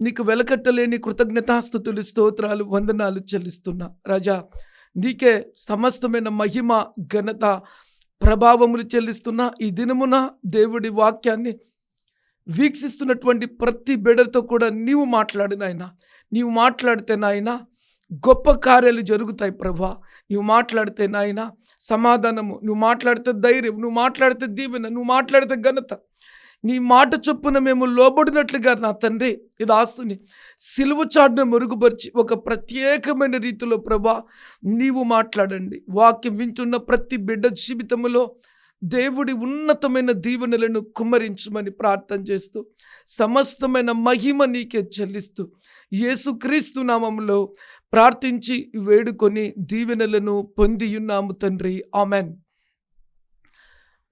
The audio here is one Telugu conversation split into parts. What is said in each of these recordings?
నీకు వెలకట్టలేని కృతజ్ఞతాస్థుతులు స్తోత్రాలు వందనాలు చెల్లిస్తున్నా. రాజా నీకే సమస్తమైన మహిమ ఘనత ప్రభావములు చెల్లిస్తున్నా. ఈ దినమున దేవుడి వాక్యాన్ని వీక్షిస్తున్నటువంటి ప్రతి బిడ్డతో కూడా నీవు మాట్లాడు నీవు మాట్లాడితే నాయన గొప్ప కార్యాలు జరుగుతాయి ప్రభా. నువ్వు మాట్లాడితే నాయన సమాధానము నువ్వు మాట్లాడితే ధైర్యం నువ్వు మాట్లాడితే దీవెన నువ్వు మాట్లాడితే ఘనత. నీ మాట చొప్పున మేము లోబడినట్లుగా నా తండ్రి ఇది ఆస్తుని సిలువ చాటును మెరుగుపరిచి ఒక ప్రత్యేకమైన రీతిలో ప్రభా నీవు మాట్లాడండి. వాక్యం వింటున్న ప్రతి బిడ్డ జీవితంలో దేవుడి ఉన్నతమైన దీవెనలను కుమ్మరించమని ప్రార్థన చేస్తూ సమస్తమైన మహిమ నీకే చెల్లిస్తూ యేసుక్రీస్తు నామంలో ప్రార్థించి వేడుకొని దీవెనలను పొందియున్నాము తండ్రి. ఆమెన్.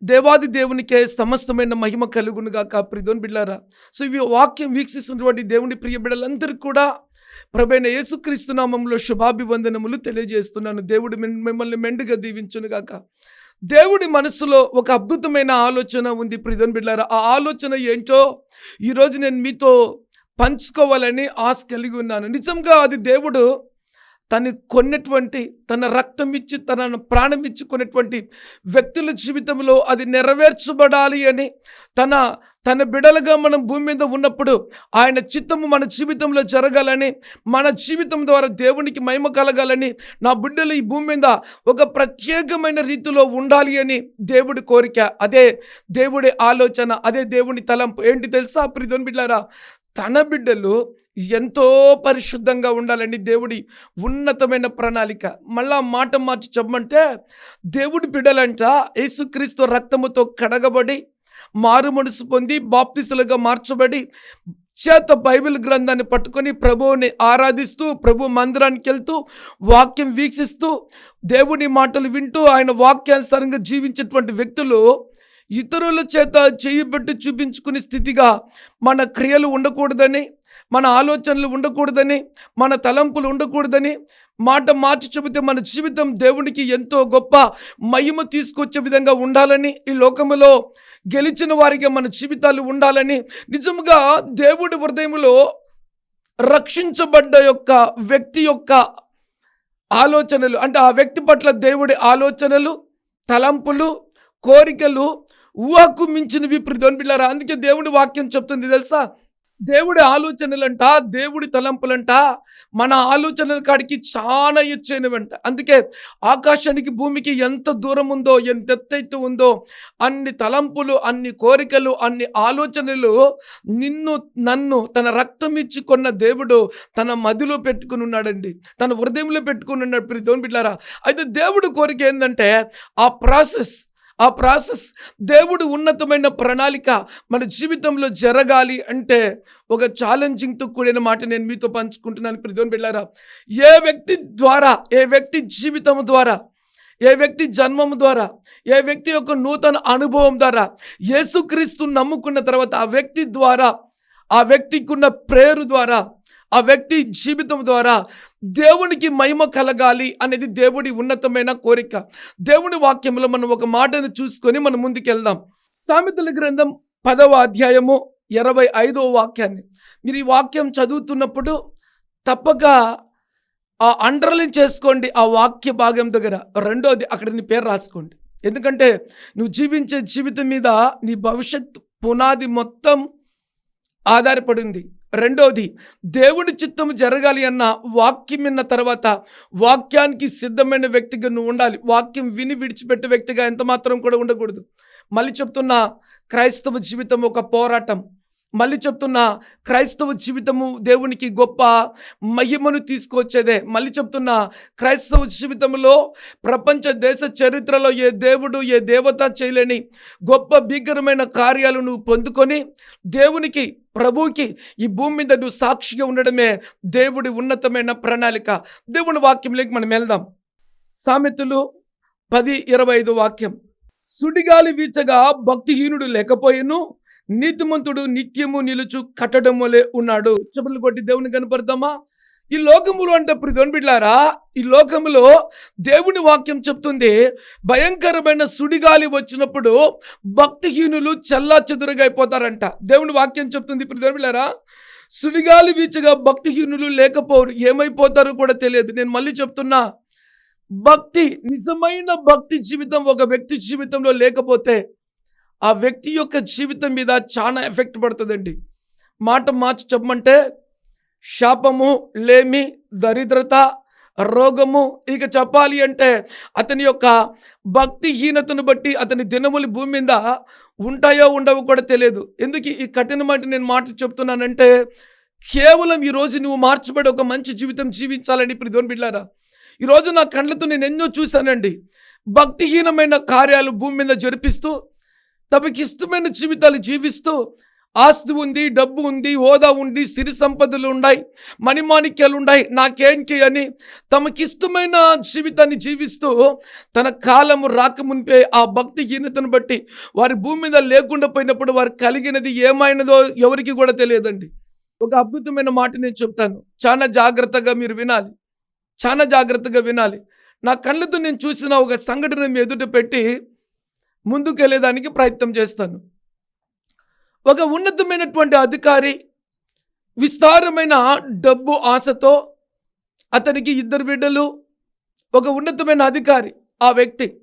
దేవాది దేవునికే సమస్తమైన మహిమ కలుగునుగాక ప్రిదోన్ బిడ్లారా. సో ఇవి వాక్యం వీక్షిస్తున్నటువంటి దేవుని ప్రియ బిడ్డలందరికీ కూడా ప్రభైన యేసుక్రీస్తు నామంలో శుభాభివందనములు తెలియజేస్తున్నాను. దేవుడు మిమ్మల్ని మెండుగా దీవించునుగాక దేవుడి మనసులో ఒక అద్భుతమైన ఆలోచన ఉంది ప్రిదోన్ బిడ్లారా. ఆ ఆలోచన ఏంటో ఈరోజు నేను మీతో పంచుకోవాలని ఆశ కలిగి ఉన్నాను. నిజంగా అది దేవుడు తను కొన్నటువంటి తన రక్తం ఇచ్చి తనను ప్రాణం ఇచ్చి కొన్నటువంటి వ్యక్తుల జీవితంలో అది నెరవేర్చబడాలి అని తన తన బిడలుగా మనం భూమి మీద ఉన్నప్పుడు ఆయన చిత్తము మన జీవితంలో జరగాలని మన జీవితం ద్వారా దేవునికి మహిమ కలగాలని నా బిడ్డలు ఈ భూమి మీద ఒక ప్రత్యేకమైన రీతిలో ఉండాలి అని దేవుడి కోరిక. అదే దేవుడి ఆలోచన అదే దేవుని తలంపు. ఏంటి తెలుసా ప్రిధోన్ బిడ్డారా తన బిడ్డలు ఎంతో పరిశుద్ధంగా ఉండాలండి. దేవుడి ఉన్నతమైన ప్రణాళిక. మళ్ళా మాట మార్చి చెప్పమంటే దేవుడి బిడ్డలంట యేసుక్రీస్తు రక్తముతో కడగబడి మారు మనసు పొంది బాప్తిసులుగా మార్చబడి చేత బైబిల్ గ్రంథాన్ని పట్టుకొని ప్రభువుని ఆరాధిస్తూ ప్రభు మందిరానికి వెళ్తూ వాక్యం వీక్షిస్తూ దేవుని మాటలు వింటూ ఆయన వాక్యానుసారంగా జీవించేటువంటి వ్యక్తులు ఇతరుల చేత చేయబెట్టి చూపించుకునే స్థితిగా మన క్రియలు ఉండకూడదని మన ఆలోచనలు ఉండకూడదని మన తలంపులు ఉండకూడదని మాట మార్చి చెబితే మన జీవితం దేవునికి ఎంతో గొప్ప మహిమ తీసుకొచ్చే విధంగా ఉండాలని ఈ లోకములో గెలిచిన వారికి మన జీవితాలు ఉండాలని నిజముగా దేవుడి హృదయంలో రక్షించబడ్డ యొక్క వ్యక్తి యొక్క ఆలోచనలు అంటే ఆ వ్యక్తి పట్ల దేవుడి ఆలోచనలు తలంపులు కోరికలు ఊహకు మించినవి ప్రిధోన్ బిళ్ళారా? అందుకే దేవుడి వాక్యం చెప్తుంది తెలుసా? దేవుడి ఆలోచనలంట దేవుడి తలంపులంట మన ఆలోచనల కాడికి చాలా ఎచ్చైనవంట అందుకే ఆకాశానికి భూమికి ఎంత దూరం ఉందో ఎంత ఎత్తైతే ఉందో అన్ని తలంపులు అన్ని కోరికలు అన్ని ఆలోచనలు నిన్ను నన్ను తన రక్తం ఇచ్చి కొన్న దేవుడు తన మదిలో పెట్టుకుని ఉన్నాడండి. తన హృదయంలో పెట్టుకుని ఉన్నాడు ప్రియ బిడ్డారా అయితే దేవుడు కోరిక ఏంటంటే ఆ ప్రాసెస్ ఆ ప్రాసెస్ దేవుడు ఉన్నతమైన ప్రణాళిక మన జీవితంలో జరగాలి అంటే ఒక ఛాలెంజింగ్తో కూడిన మాట నేను మీతో పంచుకుంటున్నాను. ప్రతిదోని బిళ్ళారా ఏ వ్యక్తి ద్వారా ఏ వ్యక్తి జీవితం ద్వారా ఏ వ్యక్తి జన్మం ద్వారా ఏ వ్యక్తి యొక్క నూతన అనుభవం ద్వారా యేసుక్రీస్తు నమ్ముకున్న తర్వాత ఆ వ్యక్తి ద్వారా ఆ వ్యక్తికి ఉన్న ప్రేరు ద్వారా ఆ వ్యక్తి జీవితం ద్వారా దేవునికి మహిమ కలగాలి అనేది దేవుడి ఉన్నతమైన కోరిక. దేవుని వాక్యంలో మనం ఒక మాటను చూసుకొని మనం ముందుకెళ్దాం. సామెతల గ్రంథం పదవ అధ్యాయము ఇరవై ఐదవ వాక్యాన్ని. మీరు ఈ వాక్యం చదువుతున్నప్పుడు తప్పక ఆ అండర్లైన్ చేసుకోండి ఆ వాక్య భాగం దగ్గర. రెండోది అక్కడ నీ పేరు రాసుకోండి. ఎందుకంటే నువ్వు జీవించే జీవితం మీద నీ భవిష్యత్ పునాది మొత్తం ఆధారపడింది రెండోది దేవుని చిత్తము జరగాలి అన్న వాక్యం విన్న తర్వాత వాక్యానికి సిద్ధమైన వ్యక్తిగా నువ్వు ఉండాలి. వాక్యం విని విడిచిపెట్టే వ్యక్తిగా ఎంత మాత్రం కూడా ఉండకూడదు. మళ్ళీ చెప్తున్నా క్రైస్తవ జీవితం ఒక పోరాటం. మళ్ళీ చెప్తున్నా క్రైస్తవ జీవితము దేవునికి గొప్ప మహిమను తీసుకొచ్చేదే మళ్ళీ చెప్తున్నా క్రైస్తవ జీవితంలో ప్రపంచ దేశ చరిత్రలో ఏ దేవుడు ఏ దేవత చేయలేని గొప్ప భీకరమైన కార్యాలు నువ్వు పొందుకొని దేవునికి ప్రభువుకి ఈ భూమి మీద నువ్వు సాక్షిగా ఉండడమే దేవుడి ఉన్నతమైన ప్రణాళిక. దేవుని వాక్యంలోకి మనం వెళ్దాం. సామెతలు పది ఇరవై ఐదు వాక్యం. సుడిగాలి వీచగా భక్తిహీనుడు లేకపోయిను నీతిమంతుడు నిత్యము నిలుచు కట్టడం వలె ఉన్నాడు. చెప్పులు కొట్టి దేవుని కనపడతామా ఈ లోకములో అంటే ప్రతివన్ బిడ్లారా ఈ లోకములో దేవుని వాక్యం చెప్తుంది భయంకరమైన సుడిగాలి వచ్చినప్పుడు భక్తిహీనులు చల్లా చెదురుగైపోతారంట. అయిపోతారంట దేవుని వాక్యం చెప్తుంది ప్రిధోన్ బిడ్లారా సుడిగాలి వీచగా భక్తిహీనులు లేకపోరు ఏమైపోతారో కూడా తెలియదు. నేను మళ్ళీ చెప్తున్నా భక్తి నిజమైన భక్తి జీవితం ఒక వ్యక్తి జీవితంలో లేకపోతే ఆ వ్యక్తి యొక్క జీవితం మీద చాలా ఎఫెక్ట్ పడుతుందండి. మాట మార్చి చెప్పమంటే శాపము లేమి దరిద్రత రోగము ఇక చెప్పాలి అంటే అతని యొక్క భక్తిహీనతను బట్టి అతని దినములు భూమి మీద ఉంటాయో ఉండవో కూడా తెలియదు. ఎందుకు ఈ కఠినమైన నేను మాట చెప్తున్నానంటే కేవలం ఈరోజు నువ్వు మార్చబడి ఒక మంచి జీవితం జీవించాలని ఇప్పుడు దోని బిడ్డారా ఈరోజు నా కండ్లతో నేను ఎన్నో చూశానండి. భక్తిహీనమైన కార్యాలు భూమి మీద జరిపిస్తూ తమకి ఇష్టమైన జీవితాలు జీవిస్తూ ఆస్తి ఉంది డబ్బు ఉంది హోదా ఉంది సిరి సంపదలు ఉన్నాయి మణిమాణిక్యాలు ఉన్నాయి నాకేంటి అని తమకిష్టమైన జీవితాన్ని జీవిస్తూ తన కాలము రాకమునిపే ఆ భక్తి హీనతను బట్టి వారి భూమి మీద లేకుండా పోయినప్పుడు వారు కలిగినది ఏమైనదో ఎవరికి కూడా తెలియదండి. ఒక అద్భుతమైన మాట నేను చెప్తాను. చాలా జాగ్రత్తగా మీరు వినాలి. చాలా జాగ్రత్తగా వినాలి. నా కళ్ళతో నేను చూసిన ఒక సంఘటన మీ ఎదుట పెట్టి ముందుకెళ్ళేదానికి ప్రయత్నం చేస్తాను. ఒక ఉన్నతమైనటువంటి అధికారి విస్తారమైన డబ్బు ఆశతో అతనికి ఇద్దరు బిడ్డలు ఒక ఉన్నతమైన అధికారి ఆ వ్యక్తి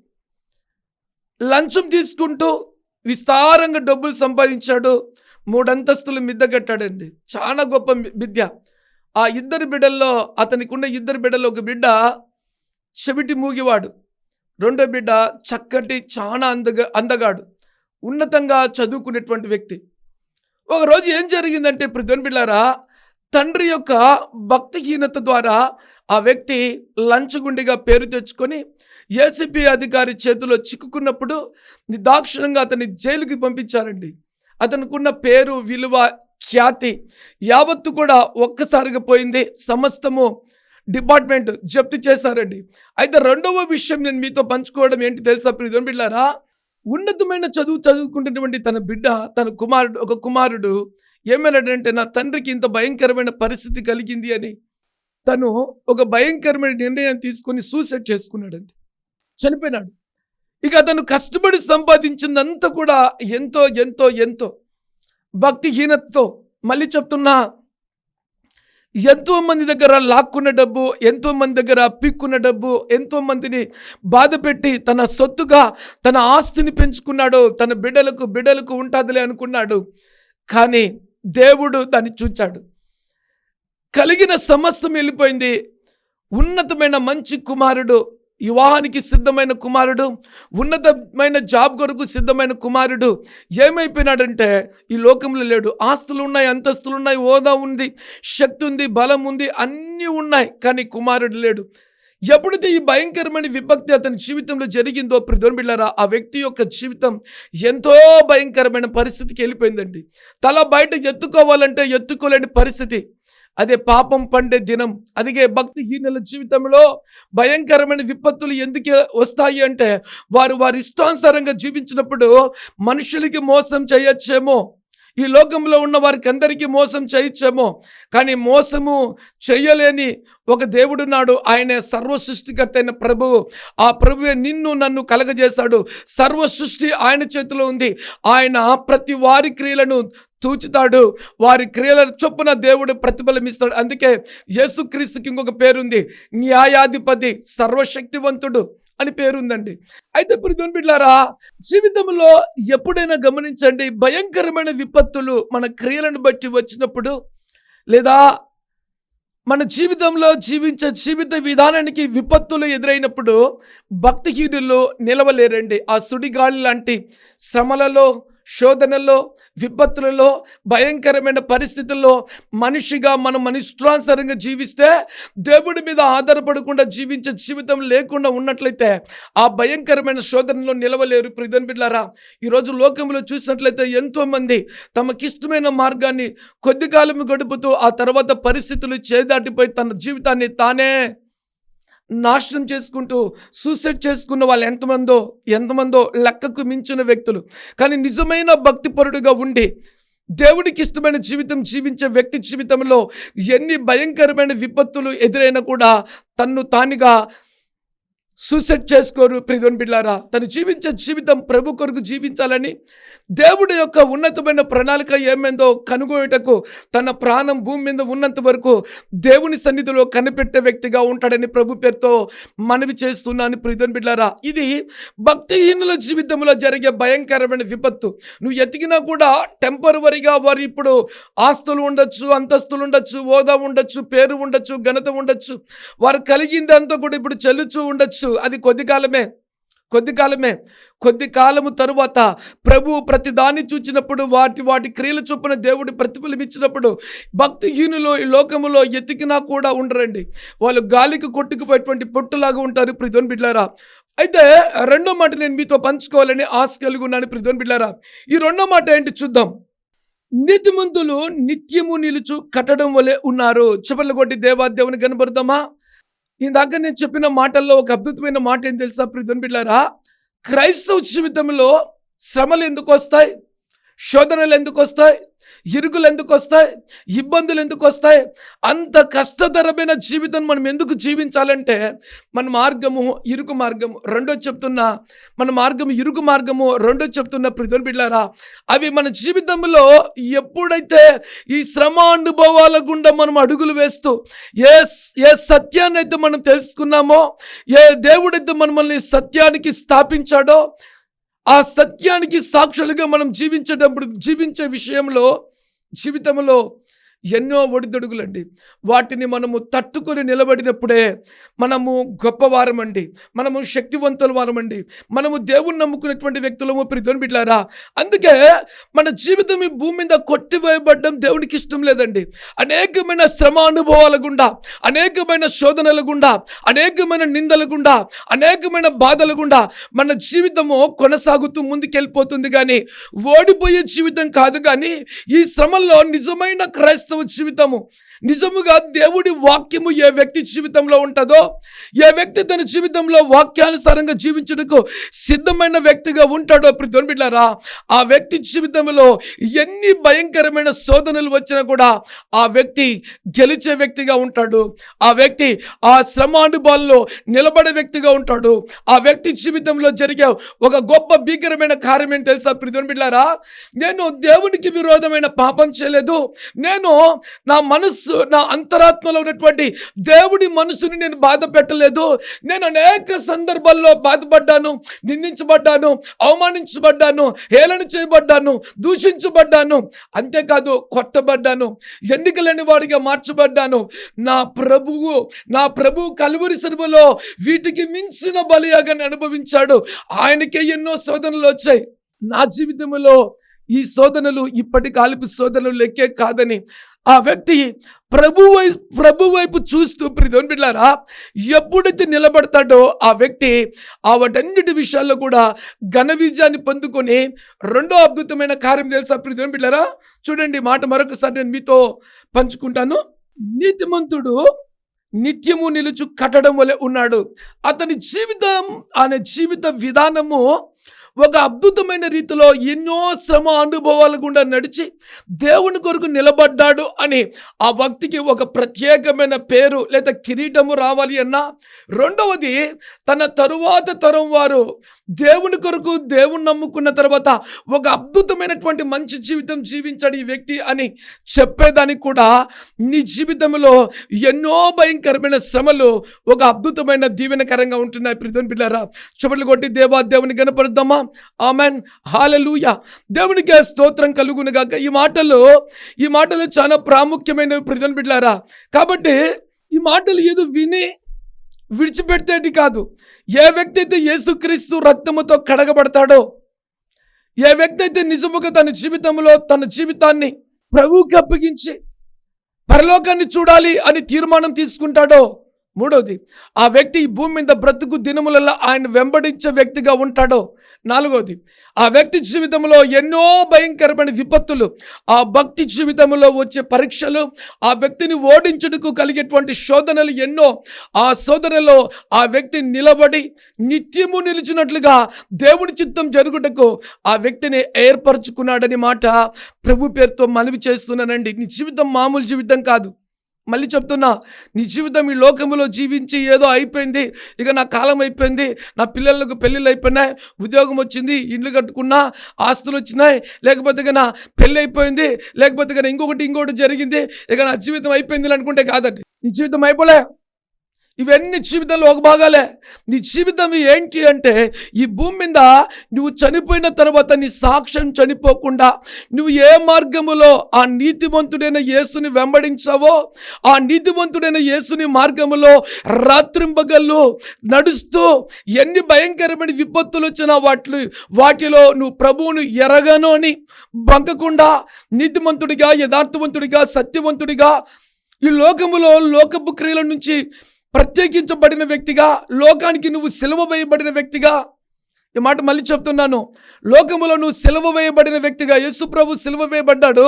లంచం తీసుకుంటూ విస్తారంగా డబ్బులు సంపాదించాడు. మూడంతస్తులు మిద్ద కట్టాడండి. చాలా గొప్ప విద్య. ఆ ఇద్దరు బిడ్డల్లో అతనికి ఉన్న ఇద్దరు బిడ్డల్లో ఒక బిడ్డ చెవిటి మూగివాడు. రెండో బిడ్డ చక్కటి చాలా అందగా అందగాడు ఉన్నతంగా చదువుకునేటువంటి వ్యక్తి. ఒకరోజు ఏం జరిగిందంటే ప్రతిని బిళ్ళారా తండ్రి యొక్క భక్తిహీనత ద్వారా ఆ వ్యక్తి లంచగుండిగా పేరు తెచ్చుకొని ఏసీపీ అధికారి చేతిలో చిక్కుకున్నప్పుడు నిదాక్షిణంగా అతన్ని జైలుకి పంపించారండి. అతనుకున్న పేరు విలువ ఖ్యాతి యావత్తు కూడా ఒక్కసారిగా పోయింది. సమస్తము డిపార్ట్మెంట్ జప్తు చేశారండి. అయితే రెండవ విషయం నేను మీతో పంచుకోవడం ఏంటి తెలుసా ప్రియన్ బిడ్డారా ఉన్నతమైన చదువు చదువుకుంటున్నటువంటి తన బిడ్డ తన కుమారుడు ఒక కుమారుడు ఏమైనాడంటే నా తండ్రికి ఇంత భయంకరమైన పరిస్థితి కలిగింది అని. తను ఒక భయంకరమైన నిర్ణయం తీసుకొని సూసైడ్ చేసుకున్నాడండి. చనిపోయినాడు. ఇక అతను కష్టపడి సంపాదించిందంతా కూడా ఎంతో ఎంతో ఎంతో భక్తిహీనతతో మళ్ళీ చెప్తున్నా ఎంతో మంది దగ్గర లాక్కున్న డబ్బు ఎంతో మంది దగ్గర పిక్కున్న డబ్బు ఎంతో మందిని బాధ పెట్టి తన సొత్తుగా తన ఆస్తిని పెంచుకున్నాడు తన బిడ్డలకు బిడ్డలకు ఉంటుందిలే అనుకున్నాడు. కానీ దేవుడు దాన్ని చూచాడు. కలిగిన సమస్తం వెళ్ళిపోయింది. ఉన్నతమైన మంచి కుమారుడు వివాహానికి సిద్ధమైన కుమారుడు ఉన్నతమైన జాబ్ కొరకు సిద్ధమైన కుమారుడు ఏమైపోయినాడంటే ఈ లోకంలో లేడు. ఆస్తులు ఉన్నాయి అంతస్తులు ఉన్నాయి హోదా ఉంది శక్తి ఉంది బలం ఉంది అన్నీ ఉన్నాయి కానీ కుమారుడు లేడు. ఎప్పుడైతే ఈ భయంకరమైన విభక్తి అతని జీవితంలో జరిగిందో ప్రధాన బిళ్ళారా ఆ వ్యక్తి యొక్క జీవితం ఎంతో భయంకరమైన పరిస్థితికి వెళ్ళిపోయిందండి. తల బయట ఎత్తుకోవాలంటే ఎత్తుకోలేని పరిస్థితి. అదే పాపం పండే దినం. అదిగే భక్తిహీనుల జీవితంలో భయంకరమైన విపత్తులు ఎందుకు వస్తాయి అంటే వారు వారి ఇష్టానుసారంగా జీవించినప్పుడు మనుషులకి మోసం చేయొచ్చేమో. ఈ లోకంలో ఉన్న వారికి అందరికీ మోసం చేయొచ్చేమో కానీ మోసము చేయలేని ఒక దేవుడు నాడు ఆయన సర్వ సృష్టికర్త అయిన ప్రభువు ఆ ప్రభువే నిన్ను నన్ను కలగజేశాడు. సర్వ సృష్టి ఆయన చేతిలో ఉంది. ఆయన ప్రతి వారి క్రియలను తూచుతాడు. వారి క్రియల చొప్పున దేవుడు ప్రతిఫలమిస్తాడు. అందుకే యేసుక్రీస్తుకి ఇంకొక పేరుంది. న్యాయాధిపతి సర్వశక్తివంతుడు. అని పేరుందండి. అయితే ప్రిధున్ బిడ్లారా జీవితంలో ఎప్పుడైనా గమనించండి భయంకరమైన విపత్తులు మన క్రియలను బట్టి వచ్చినప్పుడు లేదా మన జీవితంలో జీవించే జీవిత విధానానికి విపత్తులు ఎదురైనప్పుడు భక్తిహీనులు నిలవలేరండి. ఆ సుడిగాలి లాంటి శ్రమలలో శోధనల్లో విపత్తులలో భయంకరమైన పరిస్థితుల్లో మనిషిగా మనం మన జీవిస్తే దేవుడి మీద ఆధారపడకుండా జీవించే జీవితం లేకుండా ఉన్నట్లయితే ఆ భయంకరమైన శోధనలో నిలవలేరు. ప్రిధన్ బిడ్లారా ఈరోజు లోకంలో చూసినట్లయితే ఎంతోమంది తమకిష్టమైన మార్గాన్ని కొద్ది కాలం గడుపుతూ ఆ తర్వాత పరిస్థితులు చేదాటిపోయి తన జీవితాన్ని తానే నాశనం చేసుకుంటూ సూసైడ్ చేసుకున్న వాళ్ళు ఎంతమందో ఎంతమందో లెక్కకు మించిన వ్యక్తులు. కానీ నిజమైన భక్తిపరుడుగా ఉండి దేవుడికి ఇష్టమైన జీవితం జీవించే వ్యక్తి జీవితంలో ఎన్ని భయంకరమైన విపత్తులు ఎదురైనా కూడా తన్ను తానుగా సూసైడ్ చేసుకోరు ప్రిధోన్ బిడ్లారా. తను జీవించే జీవితం ప్రభు కొరకు జీవించాలని దేవుడి యొక్క ఉన్నతమైన ప్రణాళిక ఏమైందో కనుగొనేటకు తన ప్రాణం భూమి మీద ఉన్నంత వరకు దేవుని సన్నిధిలో కనిపెట్టే వ్యక్తిగా ఉంటాడని ప్రభు పేరుతో మనవి చేస్తున్నాను ప్రిధోన్ బిడ్లారా. ఇది భక్తిహీనుల జీవితంలో జరిగే భయంకరమైన విపత్తు. నువ్వు ఎతికినా కూడా టెంపరవరీగా వారు ఇప్పుడు ఆస్తులు ఉండొచ్చు అంతస్తులు ఉండొచ్చు హోదా ఉండొచ్చు పేరు ఉండొచ్చు ఘనత ఉండొచ్చు. వారు కలిగిందంతా కూడా ఇప్పుడు చెల్లుచూ ఉండొచ్చు. అది కొద్ది కాలమే కొద్ది కాలమే. కొద్ది కాలము తరువాత ప్రభు ప్రతి దాన్ని చూచినప్పుడు వాటి వాటి క్రియలు చొప్పున దేవుడి ప్రతిఫలం ఇచ్చినప్పుడు భక్తిహీనులు ఈ లోకములో ఎతికినా కూడా ఉండరండి. వాళ్ళు గాలికి కొట్టుకుపోయేటువంటి పొట్టులాగా ఉంటారు ప్రిధోన్ బిడ్లారా. అయితే రెండో మాట నేను మీతో పంచుకోవాలని ఆశ కలిగి ఉన్నాను ప్రిధోన్ బిడ్లారా. ఈ రెండో మాట ఏంటి చూద్దాం. నీతిమంతులు నిత్యము నిలుచు కట్టడం వలె ఉన్నారు. చెప్పలు కొట్టి దేవా దేవుని కనబడదామా ఇందాక నేను చెప్పిన మాటల్లో ఒక అద్భుతమైన మాట ఏం తెలుసా ప్రిధన్ బిడ్డారా క్రైస్తవ జీవితంలో శ్రమలు ఎందుకు వస్తాయి? శోధనలు ఎందుకు వస్తాయి? ఇరుగులు ఎందుకు వస్తాయి ఇబ్బందులు ఎందుకు వస్తాయి అంత కష్టతరమైన జీవితం మనం ఎందుకు జీవించాలంటే మన మార్గము ఇరుకు మార్గము. రెండో చెప్తున్నా మన మార్గము ఇరుకు మార్గము. రెండో చెప్తున్న ప్రతి బిడ్డారా అవి మన జీవితంలో ఎప్పుడైతే ఈ శ్రమ అనుభవాల గుండా మనం అడుగులు వేస్తూ ఏ ఏ సత్యాన్ని అయితే మనం తెలుసుకున్నామో ఏ దేవుడైతే మనల్ని సత్యానికి స్థాపించాడో ఆ సత్యానికి సాక్షులుగా మనం జీవించేటప్పుడు జీవించే విషయంలో జీవితంలో ఎన్నో ఒడిదొడుగులండి. వాటిని మనము తట్టుకొని నిలబడినప్పుడే మనము గొప్పవారమండి. మనము శక్తివంతుల వారమండి మనము దేవుణ్ణి నమ్ముకునేటువంటి వ్యక్తులము ప్రిధోని బిడ్లారా. అందుకే మన జీవితం ఈ భూమి మీద కొట్టివేయబడడం దేవునికి ఇష్టం లేదండి. అనేకమైన శ్రమ అనుభవాల గుండా అనేకమైన శోధనల గుండా అనేకమైన నిందల గుండా అనేకమైన బాధల గుండా మన జీవితము కొనసాగుతూ ముందుకెళ్ళిపోతుంది కానీ ఓడిపోయే జీవితం కాదు కానీ ఈ శ్రమల్లో నిజమైన క్రైస్తవ జీవితము. నిజముగా దేవుడి వాక్యము ఏ వ్యక్తి జీవితంలో ఉంటుందో ఏ వ్యక్తి తన జీవితంలో వాక్యానుసారంగా జీవించడానికి సిద్ధమైన వ్యక్తిగా ఉంటాడో ప్రతి బిడ్డారా ఆ వ్యక్తి జీవితంలో ఎన్ని భయంకరమైన శోధనలు వచ్చినా కూడా ఆ వ్యక్తి గెలిచే వ్యక్తిగా ఉంటాడు. ఆ వ్యక్తి ఆ శ్రమానుభవాల్లో నిలబడే వ్యక్తిగా ఉంటాడు. ఆ వ్యక్తి జీవితంలో జరిగే ఒక గొప్ప భీకరమైన కార్యం ఏంటి తెలుసా ప్రిధుని బిడ్డారా నేను దేవునికి విరోధమైన పాపం చేయలేదు. నేను నా మనస్సు నా అంతరాత్మలో ఉన్నటువంటి దేవుడి మనసుని నేను బాధ పెట్టలేదు. నేను అనేక సందర్భాల్లో బాధపడ్డాను నిందించబడ్డాను అవమానించబడ్డాను హేళన చేయబడ్డాను దూషించబడ్డాను అంతేకాదు కొట్టబడ్డాను ఎన్నికలేని వాడిగా మార్చబడ్డాను. నా ప్రభువు నా ప్రభు కలువరి సరువులో వీటికి మించిన బలియాగాన్ని అనుభవించాడు. ఆయనకే ఎన్నో శోధనలు వచ్చాయి. నా జీవితంలో ఈ శోధనలు ఇప్పటి కాలిపి శోధనలు లెక్కే కాదని ఆ వ్యక్తి ప్రభు వైపు ప్రభు వైపు చూస్తూ ప్రిధోన్ బిడ్డారా ఎప్పుడైతే నిలబడతాడో ఆ వ్యక్తి ఆ వాటన్నిటి విషయాల్లో కూడా ఘన విజయాన్ని పొందుకొని రెండో అద్భుతమైన కార్యం తెలుసా ప్రిధోన్ బిడ్డారా చూడండి మాట మరొకసారి నేను మీతో పంచుకుంటాను. నీతిమంతుడు నిత్యము నిలుచు కట్టడం వలె ఉన్నాడు. అతని జీవితం అనే జీవిత విధానము ఒక అద్భుతమైన రీతిలో ఎన్నో శ్రమ అనుభవాల గుండా నడిచి దేవుని కొరకు నిలబడ్డాడు అని ఆ వ్యక్తికి ఒక ప్రత్యేకమైన పేరు లేదా కిరీటము రావాలి అన్నా. రెండవది తన తరువాత తరం వారు దేవుని కొరకు దేవుని నమ్ముకున్న తర్వాత ఒక అద్భుతమైనటువంటి మంచి జీవితం జీవించాడు ఈ వ్యక్తి అని చెప్పేదానికి కూడా నీ జీవితంలో ఎన్నో భయంకరమైన శ్రమలు ఒక అద్భుతమైన దీవెనకరంగా ఉంటున్నాయి. ప్రిధోని పిల్లరా చెమటలు కొట్టి దేవా దేవుని కనపరుద్దామా ఆమెన్. హాలలుయ దేవునికి స్తోత్రం కలుగునుగాక ఈ మాటలు ఈ మాటలు చాలా ప్రాముఖ్యమైనవి ప్రిధోని బిడ్డారా కాబట్టి ఈ మాటలు ఏదో విని విడిచిపెడితేటి కాదు. ఏ వ్యక్తి అయితే యేసుక్రీస్తు రక్తముతో కడగబడతాడో ఏ వ్యక్తి అయితే నిజముగా తన జీవితంలో తన జీవితాన్ని ప్రభువుకి అప్పగించి పరలోకాన్ని చూడాలి అని తీర్మానం తీసుకుంటాడో మూడవది ఆ వ్యక్తి ఈ భూమి మీద బ్రతుకు దినములలో ఆయన వెంబడించే వ్యక్తిగా ఉంటాడో. నాలుగవది ఆ వ్యక్తి జీవితంలో ఎన్నో భయంకరమైన విపత్తులు ఆ భక్తి జీవితంలో వచ్చే పరీక్షలు ఆ వ్యక్తిని ఓడించుటకు కలిగేటువంటి శోధనలు ఎన్నో. ఆ శోధనలో ఆ వ్యక్తి నిలబడి నిత్యము నిలిచినట్లుగా దేవుని చిత్తం జరుగుటకు ఆ వ్యక్తిని ఏర్పరచుకున్నాడని మాట ప్రభు పేరుతో మనవి చేస్తున్నానండి. నీ జీవితం మామూలు జీవితం కాదు. మళ్ళీ చెప్తున్నా నీ జీవితం ఈ లోకంలో జీవించి ఏదో అయిపోయింది ఇక నా కాలం అయిపోయింది నా పిల్లలకు పెళ్ళిళ్ళు అయిపోయినాయి ఉద్యోగం వచ్చింది ఇండ్లు కట్టుకున్నా ఆస్తులు వచ్చినాయి లేకపోతే నా పెళ్ళి అయిపోయింది లేకపోతే ఇంకొకటి ఇంకొకటి జరిగింది ఇక నా జీవితం అయిపోయింది అనుకుంటే కాదండి. నీ జీవితం అయిపోలే. ఇవన్నీ జీవితంలో ఒక భాగాలే. నీ జీవితం ఏంటి అంటే ఈ భూమి మీద నువ్వు చనిపోయిన తర్వాత నీ సాక్ష్యం చనిపోకుండా నువ్వు ఏ మార్గములో ఆ నీతివంతుడైన యేసుని వెంబడించావో ఆ నీతివంతుడైన యేసుని మార్గములో రాత్రింబగళ్ళు నడుస్తూ ఎన్ని భయంకరమైన విపత్తులు వచ్చినా వాటి వాటిలో నువ్వు ప్రభువును ఎరగను అని బంకకుండా నీతిమంతుడిగా యథార్థవంతుడిగా సత్యవంతుడిగా ఈ లోకములో లోకపు క్రియల నుంచి ప్రత్యేకించబడిన వ్యక్తిగా లోకానికి నువ్వు సిలువ వేయబడిన వ్యక్తిగా ఈ మాట మళ్ళీ చెప్తున్నాను. లోకములో నువ్వు సెలవు వేయబడిన వ్యక్తిగా యేసు ప్రభు సిలువ వేయబడ్డాడు.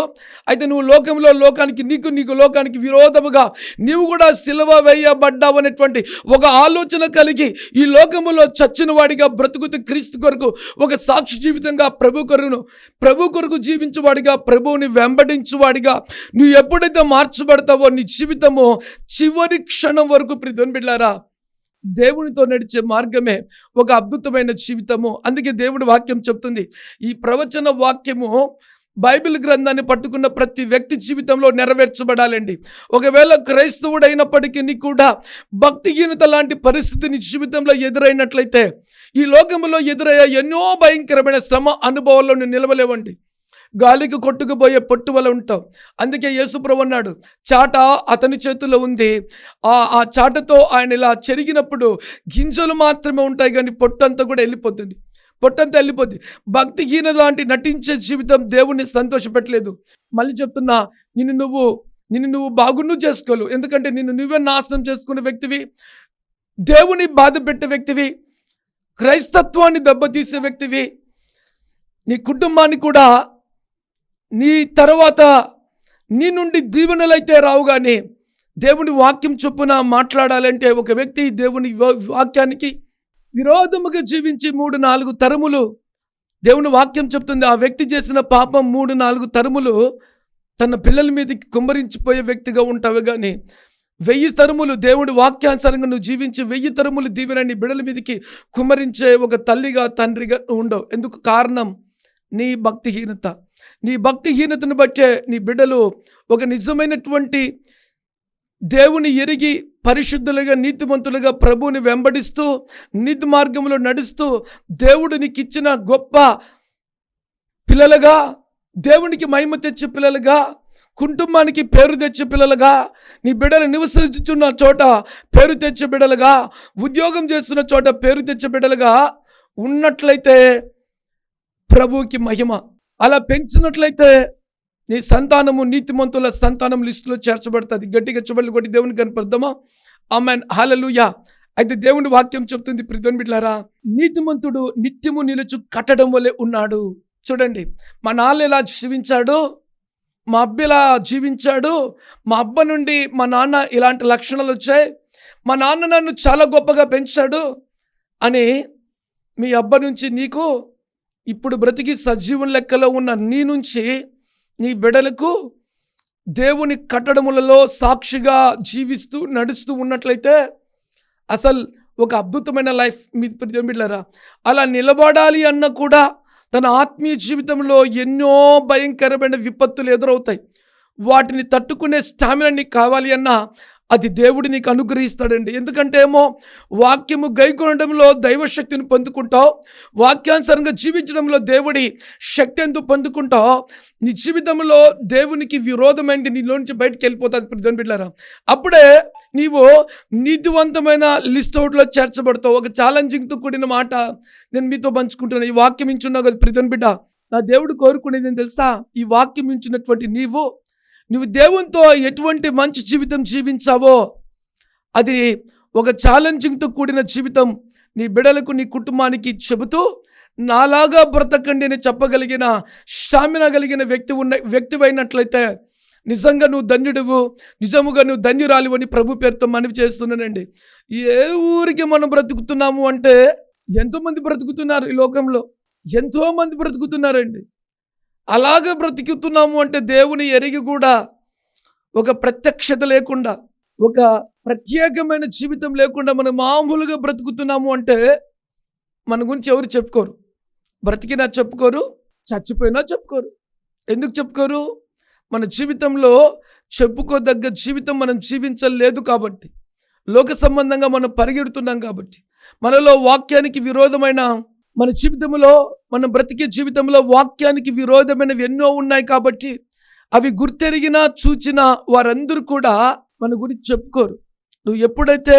అయితే నువ్వు లోకంలో లోకానికి నీకు నీకు లోకానికి విరోధముగా నీవు కూడా సిలువ వేయబడ్డావు అనేటువంటి ఒక ఆలోచన కలిగి ఈ లోకములో చచ్చిన వాడిగా బ్రతుకుతూ క్రీస్తు కొరకు ఒక సాక్షి జీవితంగా ప్రభు కొరకు ప్రభు కొరకు జీవించువాడిగా ప్రభువుని వెంబడించువాడిగా నువ్వు ఎప్పుడైతే మార్చబడతావో నీ జీవితము చివరి క్షణం వరకు ప్రిధన్ బిడ్డారా దేవునితో నడిచే మార్గమే ఒక అద్భుతమైన జీవితము. అందుకే దేవుడి వాక్యం చెప్తుంది. ఈ ప్రవచన వాక్యము బైబిల్ గ్రంథాన్ని పట్టుకున్న ప్రతి వ్యక్తి జీవితంలో నెరవేర్చబడాలండి. ఒకవేళ క్రైస్తవుడైనప్పటికీ కూడా భక్తిహీనత లాంటి పరిస్థితిని జీవితంలో ఎదురైనట్లయితే ఈ లోకంలో ఎదురయ్యే ఎన్నో భయంకరమైన శ్రమ అనుభవాల్లో నిలవలేవండి. గాలికి కొట్టుకుపోయే పొట్టు వల్ల ఉంటావు అందుకే యేసుప్రభు అన్నాడు చాట అతని చేతిలో ఉంది. ఆ ఆ చాటతో ఆయన ఇలా చెరిగినప్పుడు గింజలు మాత్రమే ఉంటాయి కానీ పొట్టంతా కూడా వెళ్ళిపోతుంది. పొట్టంతా వెళ్ళిపోతుంది భక్తిహీన లాంటి నటించే జీవితం దేవుణ్ణి సంతోషపెట్టలేదు. మళ్ళీ చెప్తున్నా నిన్ను నువ్వు నిన్ను నువ్వు బాగున్ను చేసుకోలేవు. ఎందుకంటే నిన్ను నువ్వే నాశనం చేసుకునే వ్యక్తివి. దేవుని బాధ పెట్టే వ్యక్తివి. క్రైస్తత్వాన్ని దెబ్బతీసే వ్యక్తివి. నీ కుటుంబాన్ని కూడా నీ తర్వాత నీ నుండి దీవెనలైతే రావు కానీ దేవుని వాక్యం చొప్పున మాట్లాడాలంటే ఒక వ్యక్తి దేవుని వాక్యానికి విరోధముగా జీవించి మూడు నాలుగు తరములు దేవుని వాక్యం చెప్తుంది. ఆ వ్యక్తి చేసిన పాపం మూడు నాలుగు తరములు తన పిల్లల మీదకి కుమ్మరించిపోయే వ్యక్తిగా ఉంటావు కానీ వెయ్యి తరములు దేవుడి వాక్యానుసారంగా నువ్వు జీవించి వెయ్యి తరములు దీవెనని బిడల మీదకి కుమ్మరించే ఒక తల్లిగా తండ్రిగా ఉండవు. ఎందుకు? కారణం నీ భక్తిహీనత. నీ భక్తిహీనతను బట్టే నీ బిడ్డలు ఒక నిజమైనటువంటి దేవుని ఎరిగి పరిశుద్ధులుగా నీతిమంతులుగా ప్రభువుని వెంబడిస్తూ నీతి మార్గంలో నడుస్తూ దేవుడు నీకు ఇచ్చిన గొప్ప పిల్లలుగా దేవునికి మహిమ తెచ్చే పిల్లలుగా కుటుంబానికి పేరు తెచ్చే పిల్లలుగా నీ బిడ్డలు నివసించున్న చోట పేరు తెచ్చే బిడ్డలుగా ఉద్యోగం చేస్తున్న చోట పేరు తెచ్చే బిడ్డలుగా ఉన్నట్లయితే ప్రభువుకి మహిమ. అలా పెంచినట్లయితే నీ సంతానము నీతిమంతుల సంతానం లిస్టులో చేర్చబడుతుంది. గట్టిగా చెబులు కొట్టి దేవుని కనపడదామా ఆమెన్ హాలలుయా అయితే దేవుని వాక్యం చెప్తుంది ప్రిధోని బిడ్లారా నీతిమంతుడు నిత్యము నిలుచు కట్టడం వలె ఉన్నాడు. చూడండి మా నాన్న ఎలా జీవించాడు? మా అబ్బ ఇలా జీవించాడు? మా అబ్బ నుండి మా నాన్న ఇలాంటి లక్షణాలు వచ్చాయి. మా నాన్న నన్ను చాలా గొప్పగా పెంచాడు అని మీ అబ్బ నుంచి నీకు ఇప్పుడు బ్రతికి సజీవం లెక్కలో ఉన్న నీ నుంచి నీ బిడలకు దేవుని కట్టడములలో సాక్షిగా జీవిస్తూ నడుస్తూ ఉన్నట్లయితే అసలు ఒక అద్భుతమైన లైఫ్ మీ బిడ్డలారా. అలా నిలబడాలి అన్న కూడా తన ఆత్మీయ జీవితంలో ఎన్నో భయంకరమైన విపత్తులు ఎదురవుతాయి. వాటిని తట్టుకునే స్టామినా నీకు కావాలి అన్నా అది దేవుడు నీకు అనుగ్రహిస్తాడండి. ఎందుకంటే ఏమో వాక్యము గైకొనడంలో దైవశక్తిని పొందుకుంటావు. వాక్యానుసారంగా జీవించడంలో దేవుడి శక్తి ఎందుకు పొందుకుంటావు. నీ జీవితంలో దేవునికి విరోధమైన నీలోంచి బయటకు వెళ్ళిపోతుంది ప్రతిదాని బిడ్డారా అప్పుడే నీవు నీతివంతమైన లిస్ట్ అవుట్లో చేర్చబడతావు. ఒక ఛాలెంజింగ్తో కూడిన మాట నేను మీతో పంచుకుంటున్నాను. ఈ వాక్యం ఇంచున్నా కదా ప్రతిదాని బిడ్డ. నా దేవుడు కోరుకునేది ఏం తెలుసా? ఈ వాక్యం ఇచ్చినటువంటి నీవు నువ్వు దేవునితో ఎటువంటి మంచి జీవితం జీవించావో అది ఒక ఛాలెంజింగ్తో కూడిన జీవితం నీ బిడలకు నీ కుటుంబానికి చెబుతూ నాలాగా బ్రతకండి అని చెప్పగలిగిన స్టామినా కలిగిన వ్యక్తి ఉన్న వ్యక్తివైనట్లయితే నిజంగా నువ్వు ధన్యుడువు నిజముగా నువ్వు ధన్యురాలు అని ప్రభు పేరుతో మనవి చేస్తున్నానండి. ఏ ఊరికి మనం బ్రతుకుతున్నాము అంటే ఎంతోమంది బ్రతుకుతున్నారు ఈ లోకంలో ఎంతోమంది బ్రతుకుతున్నారండి. అలాగ బ్రతికుతున్నాము అంటే దేవుని ఎరిగి కూడా ఒక ప్రత్యక్షత లేకుండా ఒక ప్రత్యేకమైన జీవితం లేకుండా మనం మామూలుగా బ్రతుకుతున్నాము అంటే మన గురించి ఎవరు చెప్పుకోరు. బ్రతికినా చెప్పుకోరు చచ్చిపోయినా చెప్పుకోరు. ఎందుకు చెప్పుకోరు? మన జీవితంలో చెప్పుకోదగ్గ జీవితం మనం జీవించలేదు కాబట్టి లోక సంబంధంగా మనం పరిగెడుతున్నాం కాబట్టి మనలో వాక్యానికి విరోధమైన మన జీవితంలో మనం బ్రతికే జీవితంలో వాక్యానికి విరోధమైనవి ఎన్నో ఉన్నాయి కాబట్టి అవి గుర్తెరిగినా చూచిన వారందరూ కూడా మన గురించి చెప్పుకోరు. నువ్వు ఎప్పుడైతే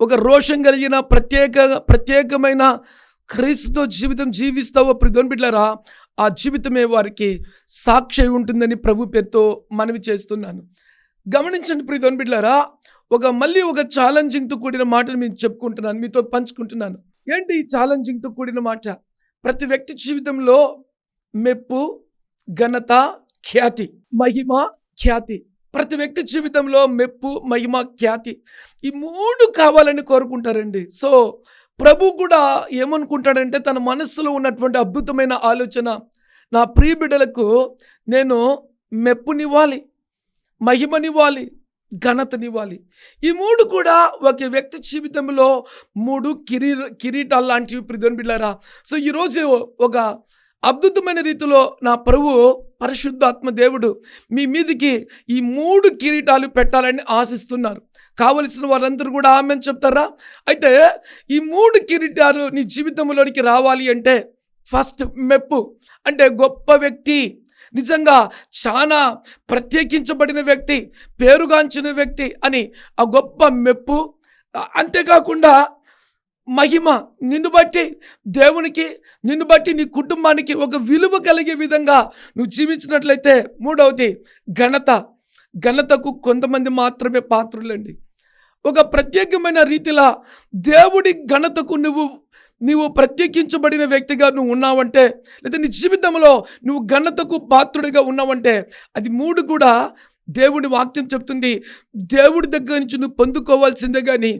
ఒక రోషం కలిగిన ప్రత్యేక ప్రత్యేకమైన క్రీస్తుతో జీవితం జీవిస్తావో ప్రిధోన్ బిడ్లరా ఆ జీవితమే వారికి సాక్షి అయి ఉంటుందని ప్రభు పేరుతో మనవి చేస్తున్నాను. గమనించండి ప్రిధోన్ బిడ్లరా ఒక మళ్ళీ ఒక ఛాలెంజింగ్తో కూడిన మాటను మీకు చెప్పుకుంటున్నాను మీతో పంచుకుంటున్నాను. ఏంటి ఈ ఛాలెంజింగ్తో కూడిన మాట? ప్రతి వ్యక్తి జీవితంలో మెప్పు ఘనత ఖ్యాతి మహిమ ఖ్యాతి. ప్రతి వ్యక్తి జీవితంలో మెప్పు మహిమ ఖ్యాతి ఈ మూడు కావాలని కోరుకుంటారండి. సో ప్రభు కూడా ఏమనుకుంటాడంటే తన మనస్సులో ఉన్నటువంటి అద్భుతమైన ఆలోచన నా ప్రియ బిడ్డలకు నేను మెప్పునివ్వాలి మహిమనివ్వాలి ఘనతనివ్వాలి ఈ మూడు కూడా ఒక వ్యక్తి జీవితంలో మూడు కిరీ కిరీటాలు లాంటివి ప్రిధోన్ బిడ్డారా సో ఈరోజు ఒక అద్భుతమైన రీతిలో నా ప్రభు పరిశుద్ధాత్మ దేవుడు మీ మీదికి ఈ మూడు కిరీటాలు పెట్టాలని ఆశిస్తున్నారు. కావలసిన వారందరూ కూడా ఆమె చెప్తారా? అయితే ఈ మూడు కిరీటాలు నీ జీవితంలోనికి రావాలి అంటే ఫస్ట్ మెప్పు అంటే గొప్ప వ్యక్తి నిజంగా చాలా ప్రత్యేకించబడిన వ్యక్తి పేరుగాంచిన వ్యక్తి అని ఆ గొప్ప మెప్పు అంతేకాకుండా మహిమ నిన్ను బట్టి దేవునికి నిన్ను బట్టి నీ కుటుంబానికి ఒక విలువ కలిగే విధంగా నువ్వు జీవించినట్లయితే మూడవది ఘనత. ఘనతకు కొంతమంది మాత్రమే పాత్రులండి. ఒక ప్రత్యేకమైన రీతిలో దేవుడి ఘనతకు నువ్వు నీవు ప్రత్యేకించబడిన వ్యక్తిగా నువ్వు ఉన్నావంటే లేదా నీ జీవితంలో నువ్వు ఘనతకు పాత్రుడిగా ఉన్నావంటే అది మూడు కూడా దేవుడి వాక్యం చెప్తుంది. దేవుడి దగ్గర నుంచి నువ్వు పొందుకోవాల్సిందే కానీ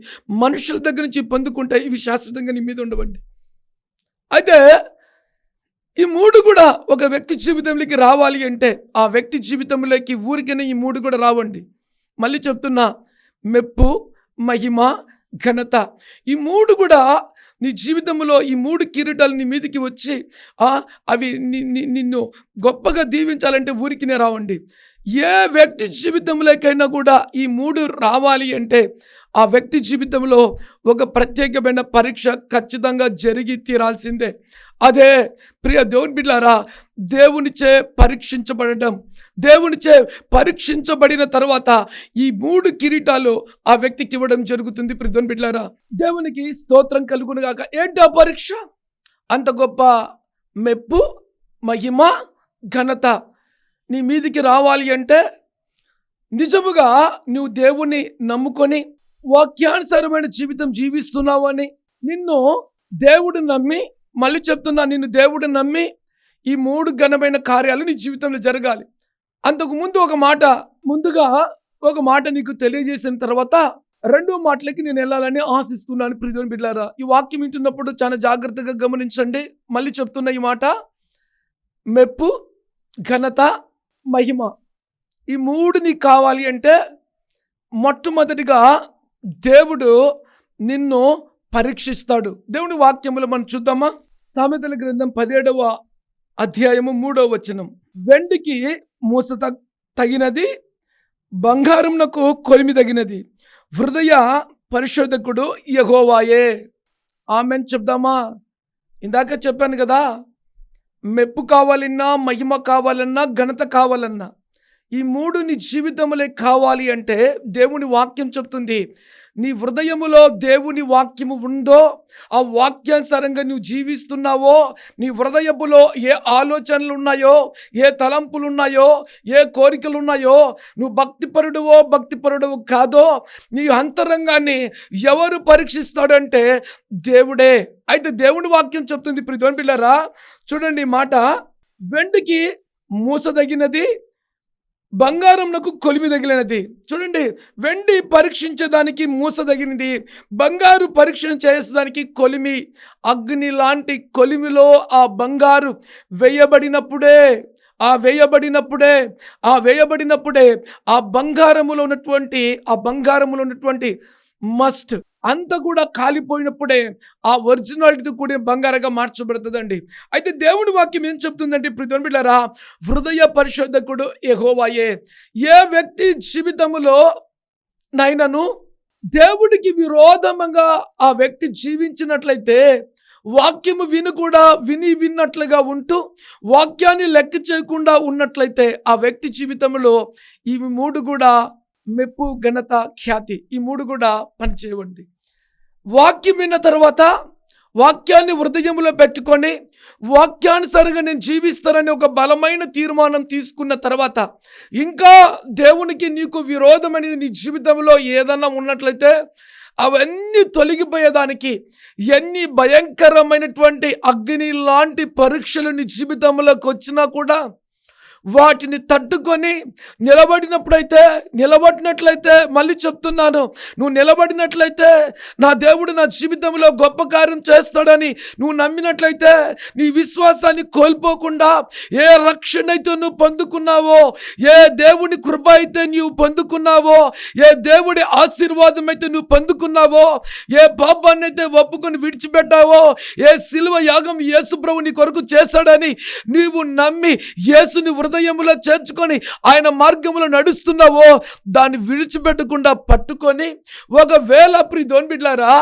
మనుషుల దగ్గర నుంచి పొందుకుంటే ఇవి శాశ్వతంగా నీ మీద ఉండవండి. అయితే ఈ మూడు కూడా ఒక వ్యక్తి జీవితంలోకి రావాలి అంటే ఆ వ్యక్తి జీవితంలోకి ఊరికైనా ఈ మూడు కూడా రావండి. మళ్ళీ చెప్తున్నా మెప్పు మహిమ ఘనత. ఈ మూడు కూడా నీ జీవితంలో ఈ మూడు కిరీటాలు నీ మీదికి వచ్చి అవి నిన్ను గొప్పగా దీవించాలంటే ఊరికినే రావండి. ఏ వ్యక్తి జీవితంలోకైనా కూడా ఈ మూడు రావాలి అంటే ఆ వ్యక్తి జీవితంలో ఒక ప్రత్యేకమైన పరీక్ష ఖచ్చితంగా జరిగి తీరాల్సిందే. అదే ప్రియ దేవుని బిడ్డారా దేవునిచే పరీక్షించబడటం దేవునిచే పరీక్షించబడిన తర్వాత ఈ మూడు కిరీటాలు ఆ వ్యక్తికి ఇవ్వడం జరుగుతుంది ప్రిధోన్ బిడ్డారా. దేవునికి స్తోత్రం కలుగునుగాక ఏంటి ఆ పరీక్ష? అంత గొప్ప మెప్పు మహిమ ఘనత నీ మీదికి రావాలి అంటే నిజముగా నువ్వు దేవుణ్ణి నమ్ముకొని వాక్యానుసారమైన జీవితం జీవిస్తున్నావు అని నిన్ను దేవుడు నమ్మి మళ్ళీ చెప్తున్నా నిన్ను దేవుడు నమ్మి ఈ మూడు ఘనమైన కార్యాలు నీ జీవితంలో జరగాలి. అంతకు ముందు ఒక మాట ముందుగా ఒక మాట నీకు తెలియజేసిన తర్వాత రెండో మాటలకి నేను వెళ్ళాలని ఆశిస్తున్నాను ప్రియోని బిడ్డారా ఈ వాక్యం వింటున్నప్పుడు చాలా జాగ్రత్తగా గమనించండి. మళ్ళీ చెప్తున్న ఈ మాట మెప్పు ఘనత మహిమ ఈ మూడు నీకు కావాలి అంటే మొట్టమొదటిగా దేవుడు నిన్ను పరీక్షిస్తాడు. దేవుని వాక్యములు మనం చూద్దామా? సామెతల గ్రంథం పదిహేడవ అధ్యాయము మూడవ వచనం. వెండికి మూస తగినది బంగారంనకు కొలిమి తగినది. హృదయ పరిశోధకుడు యహోవాయే. ఆమెన్ చెప్దామా? ఇందాక చెప్పాను కదా మెప్పు కావాలన్నా మహిమ కావాలన్నా ఘనత కావాలన్నా ఈ మూడు నీ జీవితంలో కావాలి అంటే దేవుని వాక్యం చెప్తుంది నీ హృదయములో దేవుని వాక్యము ఉందో ఆ వాక్యానుసారంగా నువ్వు జీవిస్తున్నావో నీ హృదయములో ఏ ఆలోచనలు ఉన్నాయో ఏ తలంపులు ఉన్నాయో ఏ కోరికలు ఉన్నాయో నువ్వు భక్తిపరుడువో భక్తిపరుడువు కాదో నీ అంతరంగాన్ని ఎవరు పరీక్షిస్తాడంటే దేవుడే. అయితే దేవుని వాక్యం చెప్తుంది ప్రిధోన్ పిల్లరా చూడండి మాట వెండికి మూసదగినది బంగారంనకు కొలిమి తగిలినది. చూడండి వెండి పరీక్షించేదానికి మూసదగినది బంగారు పరీక్షణ చేసేదానికి కొలిమి. అగ్ని లాంటి కొలిమిలో ఆ బంగారు వేయబడినప్పుడే ఆ వేయబడినప్పుడే ఆ వేయబడినప్పుడే ఆ బంగారములో ఉన్నటువంటి ఆ బంగారములో ఉన్నటువంటి మస్ట్ అంత కూడా కాలిపోయినప్పుడే ఆ ఒరిజినాలిటీ కూడా బంగారంగా మార్చబడుతుందండి. అయితే దేవుని వాక్యం ఏం చెప్తుందంటే ఇప్పుడు బిడ్డారా హృదయ పరిశోధకుడు ఎహోవాయే ఏ వ్యక్తి జీవితములో నైనను దేవుడికి విరోధంగా ఆ వ్యక్తి జీవించినట్లయితే వాక్యము విని కూడా విని విన్నట్లుగా ఉంటూ వాక్యాన్ని లెక్క చేయకుండా ఉన్నట్లయితే ఆ వ్యక్తి జీవితంలో ఇవి మూడు కూడా మెప్పు ఘనత ఖ్యాతి ఈ మూడు కూడా పనిచేయండి వాక్యం విన్న తర్వాత వాక్యాన్ని హృదయంలో పెట్టుకొని వాక్యానుసారంగా నేను జీవిస్తానని ఒక బలమైన తీర్మానం తీసుకున్న తర్వాత ఇంకా దేవునికి నీకు విరోధం అనేది నీ జీవితంలో ఏదన్నా ఉన్నట్లయితే అవన్నీ తొలగిపోయేదానికి ఎన్ని భయంకరమైనటువంటి అగ్ని లాంటి పరీక్షలు నీ జీవితంలోకి వచ్చినా కూడా వాటిని తట్టుకొని నిలబడినప్పుడైతే నిలబడినట్లయితే మళ్ళీ చెప్తున్నాను నువ్వు నిలబడినట్లయితే నా దేవుడు నా జీవితంలో గొప్ప కార్యం చేస్తాడని నువ్వు నమ్మినట్లయితే నీ విశ్వాసాన్ని కోల్పోకుండా ఏ రక్షణ అయితే నువ్వు పొందుకున్నావో ఏ దేవుని కృప అయితే నువ్వు పొందుకున్నావో ఏ దేవుడి ఆశీర్వాదం అయితే నువ్వు పొందుకున్నావో ఏ పాపాన్ని అయితే ఒప్పుకొని విడిచిపెట్టావో ఏ శిలువ యాగం యేసు ప్రభు నీ కొరకు చేశాడని నీవు నమ్మి యేసుని హృదయములో చేర్చుకొని ఆయన మార్గంలో నడుస్తున్నావో దాన్ని విడిచిపెట్టకుండా పట్టుకొని ఒకవేళ ప్రిధోన్ బిడ్లారా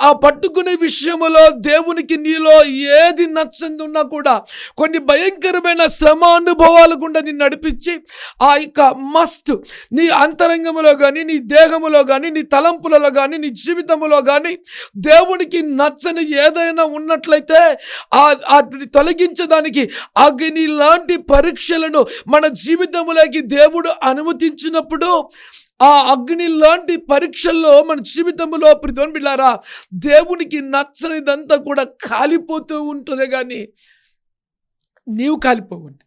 ఆ పట్టుకునే విషయములో దేవునికి నీలో ఏది నచ్చంది ఉన్నా కూడా కొన్ని భయంకరమైన శ్రమ అనుభవాలు గుండా నిన్ను నడిపించి ఆ యొక్క మస్ట్ నీ అంతరంగములో కానీ నీ దేహములో కానీ నీ తలంపులలో కానీ నీ జీవితములో కానీ దేవునికి నచ్చని ఏదైనా ఉన్నట్లయితే ఆ తొలగించడానికి అగ్ని లాంటి పరీక్షలు పరీక్షలను మన జీవితములోకి దేవుడు అనుమతించినప్పుడు ఆ అగ్ని లాంటి పరీక్షల్లో మన జీవితంలో ప్రతిని బిళ్ళారా దేవునికి నచ్చనిదంతా కూడా కాలిపోతూ ఉంటుంది కానీ నీవు కాలిపోవండి.